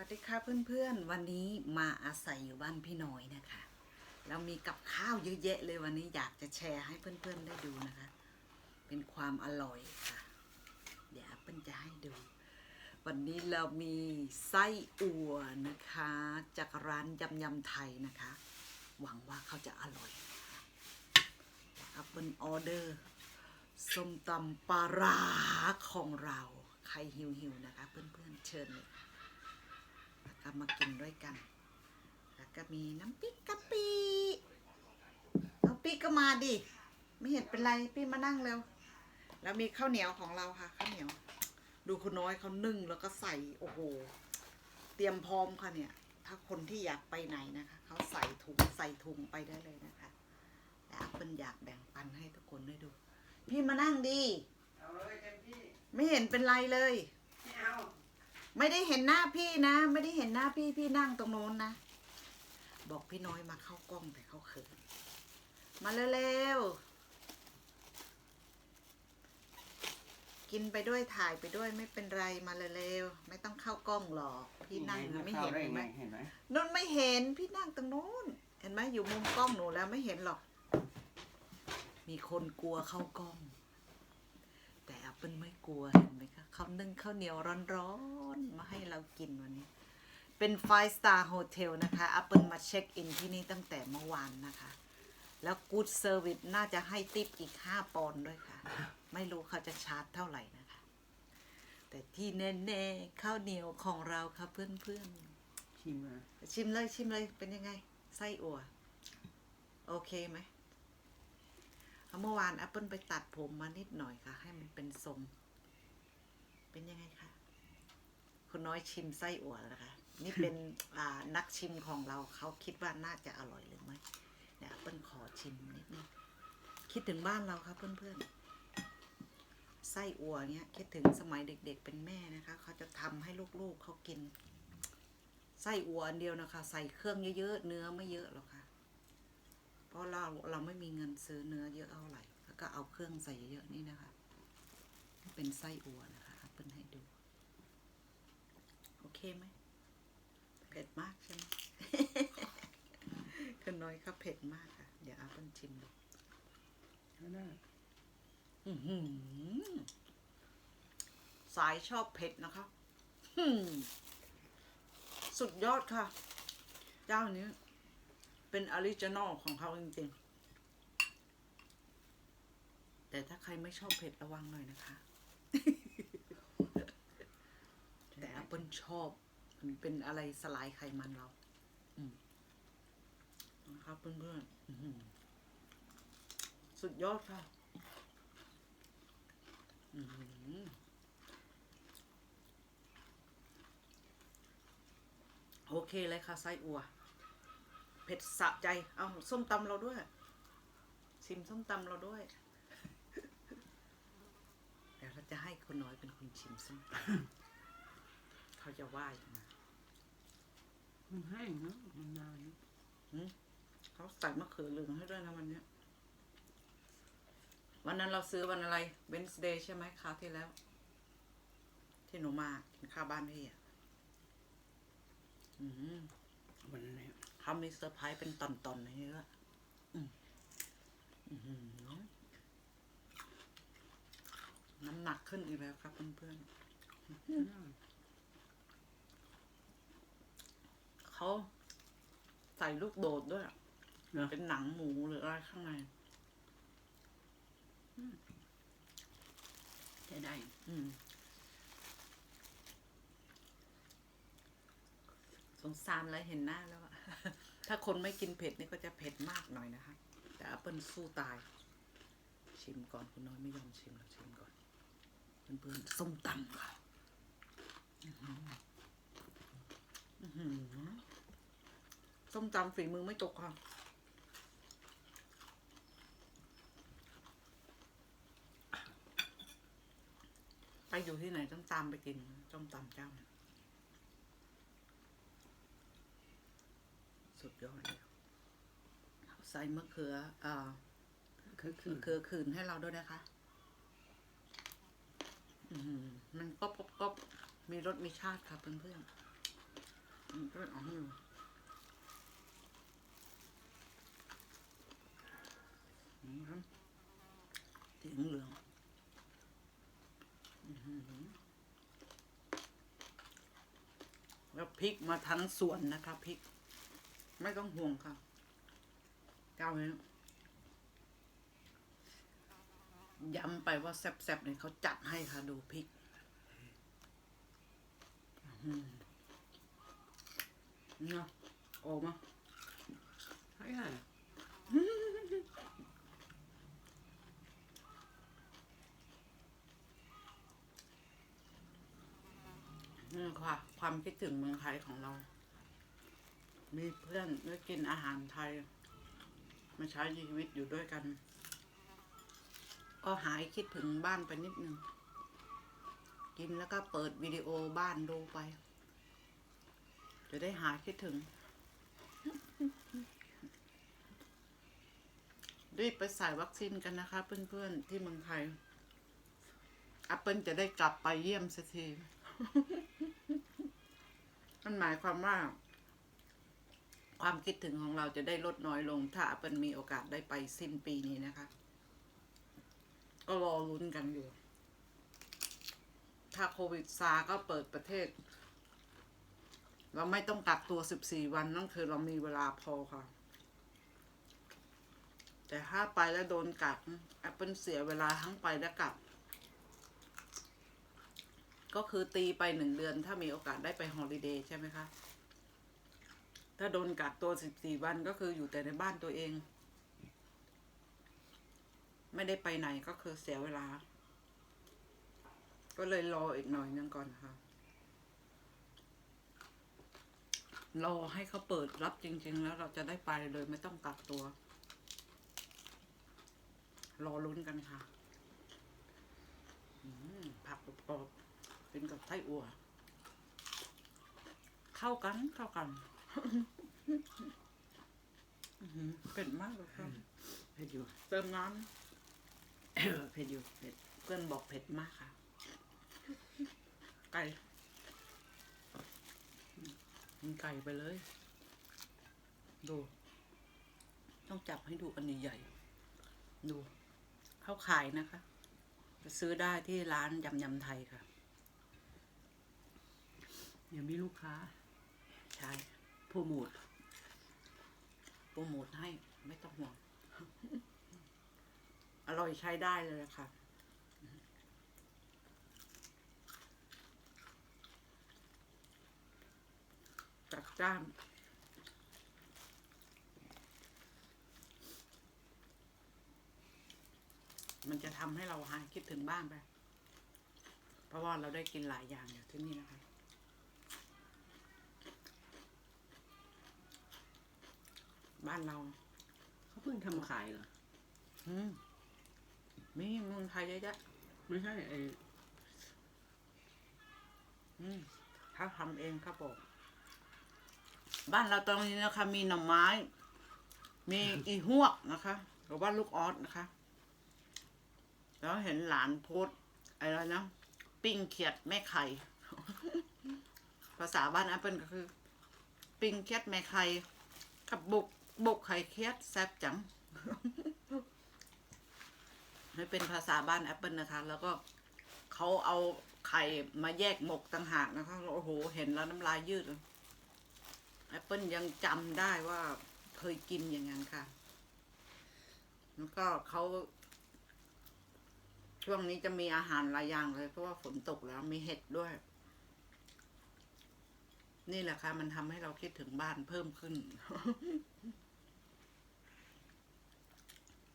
วัสดีค่ะเพื่อนๆ วันนี้มาอาศัยอยู่บ้านพี่น้อยนะคะแล้วมีกับข้าวเยอะแยะเลยวันนี้อยากจะแชร์ให้เพื่อนๆได้ดูนะคะ เป็นความอร่อยค่ะ เดี๋ยวเปิ้ลจะให้ดู วันนี้เรามีไส้อั่วนะคะ จากร้านยำยำไทยนะคะ หวังว่าเขาจะอร่อยอัปเปิลออเดอร์ส้มตำปลาร้าของเรา ใครหิวหิวๆนะคะ เพื่อนๆเชิญเลยค่ะ แล้วก็มากินด้วยกัน แล้วก็มีน้ำพริกกะปิเอาปีก็มาดิ ไม่เห็นเป็นไรปีมานั่งเร็ว แล้วมีข้าวเหนียวของเราค่ะข้าวเหนียว ดูคุณน้อยเขานึ่งแล้วก็ใส่โอ้โห เตรียมพร้อมค่ะเนี่ย ถ้าคนที่อยากไปไหนนะคะเขาใส่ถุงใส่ถุงไปได้เลยนะคะแต่อัปเปิลอยากแบ่งปันให้ทุกคนได้ดู พี่มานั่งดี เอาเลยเต็มที่ ไม่เห็นเป็นไรเลย ไม่เอา ไม่ได้เห็นหน้าพี่นะ ไม่ได้เห็นหน้าพี่พี่นั่งตรงโน้นนะ บอกพี่น้อยมาเข้ากล้องแต่เขาเขินมาเร็วๆกินไปด้วยถ่ายไปด้วยไม่เป็นไรมาเร็วๆไม่ต้องเข้ากล้องหรอกพี่นั่งอยู่ไม่เห็นได้เห็นไหมเห็นไหมนุ่นไม่เห็นพี่นั่งตรงโน้น เห็นไหมอยู่มุมกล้องหนูแล้วไม่เห็นหรอก มีคนกลัวเข้ากล้องแต่แอป เปิลไม่กลัวเห็นไหมคะเขานึ่งข้าวเหนียวร้อนๆมาให้เรากินวันนี้ เป็น Five Star Hotel นะคะแอปเปิลมาเช็คอินที่นี่ตั้งแต่เมื่อวานนะคะ แล้ว Good Service น่าจะให้ติปอีก 5 ปอนด์ด้วยค่ะ ไม่รู้เขาจะชาร์จเท่าไหร่นะคะ แต่ที่แน่ๆข้าวเหนียวของเราค่ะเพื่อนๆชิมมาชิมเลยชิมเลยเป็นยังไง ไส้อั่วโอเคไหม เมื่อวานแอปเปิลไปตัดผมมานิดหน่อยค่ะ ให้มันเป็นทรง เป็นยังไงคะคุณน้อยชิมไส้อั่วแล้วนะคะ นี่เป็นนักชิมของเราเขาคิดว่าน่าจะอร่อยหรือไม่เดี๋ยแอปเปิลขอชิมนิดนึงคิดถึงบ้านเราครับเพื่อนๆไส้อั่วเนี้ยคิดถึงสมัยเด็ก ๆ เป็นแม่นะคะเขาจะทำให้ลูกๆเขากินไส้อั่วอันเดียวนะคะ ใส่เครื่องเยอะๆเนื้อไม่เยอะหรอกค่ะ ราะเราเราไม่มีเงินซื้อเนื้อเยอะเท่าไหร่ แล้วก็เอาเครื่องใส่เยอะๆนี่นะคะ เป็นไส้อั่วนะคะเอาเปิ้ลให้ดู โอเคไหมเผ็ดมากใช่ไหมคุณน้อยครับเผ็ดมากค่ะ เดี๋ยวเอาเปิ้ลชิมดูก็ได้อื้อหือสายชอบเผ็ดนะคะหืมสุดยอดค่ะ เจ้านี้ เป็นออริจินอลของเขาจริงๆ แต่ถ้าใครไม่ชอบเผ็ดระวังหน่อยนะคะ แต่แอปเปิลชอบ มันเป็นอะไรสลายไขมันเรา อืมนะครับเพื่อนๆอื้อหือสุดยอดค่ะอื้อหือโอเคเลยค่ะไส้อัว เผ็ดสะใจ เอาส้มตำเราด้วย ชิมส้มตำเราด้วยเดี๋ยวเราจะให้คนน้อยเป็นคนชิมส้มตำเขาจะว่ายังไงมันให้เนอะมันนานเขาใส่มะเขือเหลืองให้ด้วยนะวันเนี้ยวันนั้นเราซื้อวันอะไร Wednesday ใช่ไหมคราวที่แล้ว ที่หนูมากินข้าวบ้านพี่อะอืมวันนั้นแหละ เขามีเซอร์ไพรส์เป็นตอนๆอย่างนี้ด้วยอืมอื้อหือน้ำหนักขึ้นอีกแล้วครับเพื่อนๆเขาใส่ลูกโดดด้วยเนาะเป็นหนังหมูหรืออะไรข้างในจะได้ อืมสงสารเลยเห็นหน้าแล้วอะ ถ้าคนไม่กินเผ็ดนี่ก็จะเผ็ดมากหน่อยนะคะ แต่แอปเปิลสู้ตาย ชิมก่อนคุณน้อยไม่ยอมชิมเราชิมก่อนเพื่อนๆส้มตำค่ะส้มตำฝีมือไม่ตกค่ะไปอยู่ที่ไหนต้องตามไปกินส้มตำเจ้าเนี่ยสุดยอดเลยใส่มะเขืออ่าคือคือมะเขือขืนให้เราด้วยนะคะ อือหือมันก็ปบก็มีรสมีชาติค่ะเพื่อนๆอืมก็เอาให้ดูอืมครับสีเหลืองอื้อหือแล้วพริกมาทั้งสวนนะคะพริก ไม่ต้องห่วงค่ะ เจ้านี้ย้ำไปว่าแซ่บๆเนี่ยเขาจัดให้ค่ะดูพริกอื้อหือเนาะโอ้มาใช่ค่ะนี่ค่ะ ความคิดถึงเมืองไทยของเรา มีเพื่อนได้กินอาหารไทย มาใช้ชีวิตอยู่ด้วยกัน ก็หายคิดถึงบ้านไปนิดนึง กินแล้วก็เปิดวิดีโอบ้านดูไป จะได้หายคิดถึง รีบไปใส่วัคซีนกันนะคะ เพื่อนๆ ที่เมืองไทยแอปเปิลจะได้กลับไปเยี่ยมสักทีมันหมายความว่า ความคิดถึงของเราจะได้ลดน้อยลง ถ้าเปิลมีโอกาสได้ไปสิ้นปีนี้นะคะ ก็รอลุ้นกันอยู่ ถ้าโควิดซาก็เปิดประเทศ เราไม่ต้องกักตัว 14 วันนั่นคือเรามีเวลาพอค่ะ แต่ถ้าไปแล้วโดนกักแอปเปิลเสียเวลาทั้งไปและกลับ ก็คือตีไปหนึ่งเดือน ถ้ามีโอกาสได้ไปฮอลิเดย์ใช่ไหมคะ ถ้าโดนกักตัว14วันก็คืออยู่แต่ในบ้านตัวเอง ไม่ได้ไปไหนก็คือเสียเวลา ก็เลยรออีกหน่อยนึงก่อนค่ะ รอให้เขาเปิดรับจริง ๆ แล้วเราจะได้ไปเลยไม่ต้องกักตัว รอลุ้นกันค่ะผักกรอบเป็นกับไส้อั่วเข้ากันเข้ากัน อื้อหือเผ็ดมากเลยครับ เผ็ดอยู่ เติมน้เผ็ดอยู่เผ็ดำเพื่อนบอกเผ็ดมากค่ะ ไก่กินไก่ไปเลย ดู ต้องจับให้ดูอันใหญ่ๆดู เขาขายนะคะไปซื้อได้ที่ร้านยำยำไทยค่ะยังมีลูกค้า ใช่ โปรโมทโปรโมทให้ไม่ต้องห่วง อร่อยใช้ได้เลยค่ะจัดจ้านมันจะทำให้เราหายคิดถึงบ้านไป เพราะว่าเราได้กินหลายอย่างอยู่ที่นี่นะคะ บ้านเราเขาเพิ่งทำขายเหรออืมมีเมืองไทยเยอะแยะไม่ใช่ไอ้อืมถ้าทำเองครับผมบ้านเราตรงนี้นะคะ มีหน่อไม้ มีอีหวกนะคะหรือว่าลูกออสนะคะ แล้วเห็นหลานโพสต์อะไรนะปิ้งเขียดแม่ไข่ ภาษาบ้านแอปเปิลก็คือ ปิ้งเขียดแม่ไข่กับบุก บุกไข่เขียดแซ่บจังนี่เป็นภาษาบ้านแอปเปิลนะคะ แล้วก็เขาเอาไข่มาแยกหมกต่างหากนะคะ โอ้โห เห็นแล้วน้ำลายยืดเลยแอปเปิลยังจำได้ว่าเคยกินอย่างนั้นค่ะ แล้วก็เขาช่วงนี้จะมีอาหารหลายอย่างเลย เพราะว่าฝนตกแล้วมีเห็ดด้วย นี่แหละค่ะ มันทำให้เราคิดถึงบ้านเพิ่มขึ้น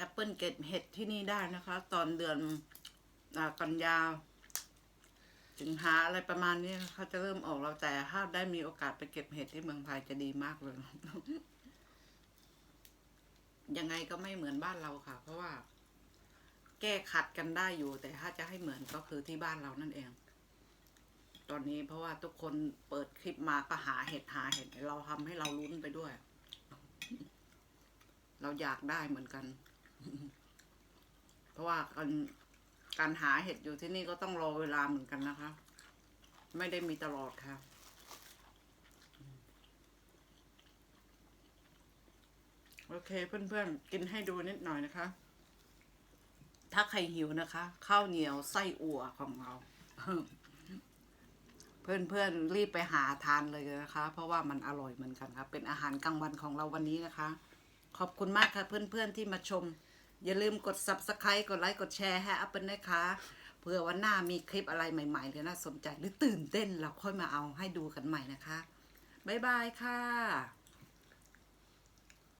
แอปเปิลเก็บเห็ดที่นี่ได้นะคะ ตอนเดือนอกันยาถึงหาอะไรประมาณนี้เขาจะเริ่มออกแล้วแต่ถ้าได้มีโอกาสไปเก็บเห็ดที่เมืองไทยจะดีมากเลย ยังไงก็ไม่เหมือนบ้านเราค่ะ เพราะว่า แก้ขัดกันได้อยู่ แต่ถ้าจะให้เหมือนก็คือที่บ้านเรานั่นเอง ตอนนี้เพราะว่าทุกคนเปิดคลิปมาก็หาเห็ดหาเห็ดเราทำให้เราลุ้นไปด้วย เราอยากได้เหมือนกัน เพราะว่าการการหาเห็ดอยู่ที่นี่ก็ต้องรอเวลาเหมือนกันนะคะ ไม่ได้มีตลอดค่ะ โอเคเพื่อนๆ กินให้ดูนิดหน่อยนะคะ ถ้าใครหิวนะคะ ข้าวเหนียวไส้อั่วของเรา เพื่อนๆ รีบไปหาทานเลยนะคะ เพราะว่ามันอร่อยเหมือนกันครับ เป็นอาหารกลางวันของเราวันนี้นะคะ ขอบคุณมากค่ะเพื่อนๆที่มาชม อย่าลืมกด subscribe กดไลค์กดแชร์ให้อัปเปิลนะคะเผื่อวันหน้ามีคลิปอะไรใหม่ๆหรือน่าสนใจหรือตื่นเต้นเราค่อยมาเอาให้ดูกันใหม่นะคะ บ๊ายบายค่ะ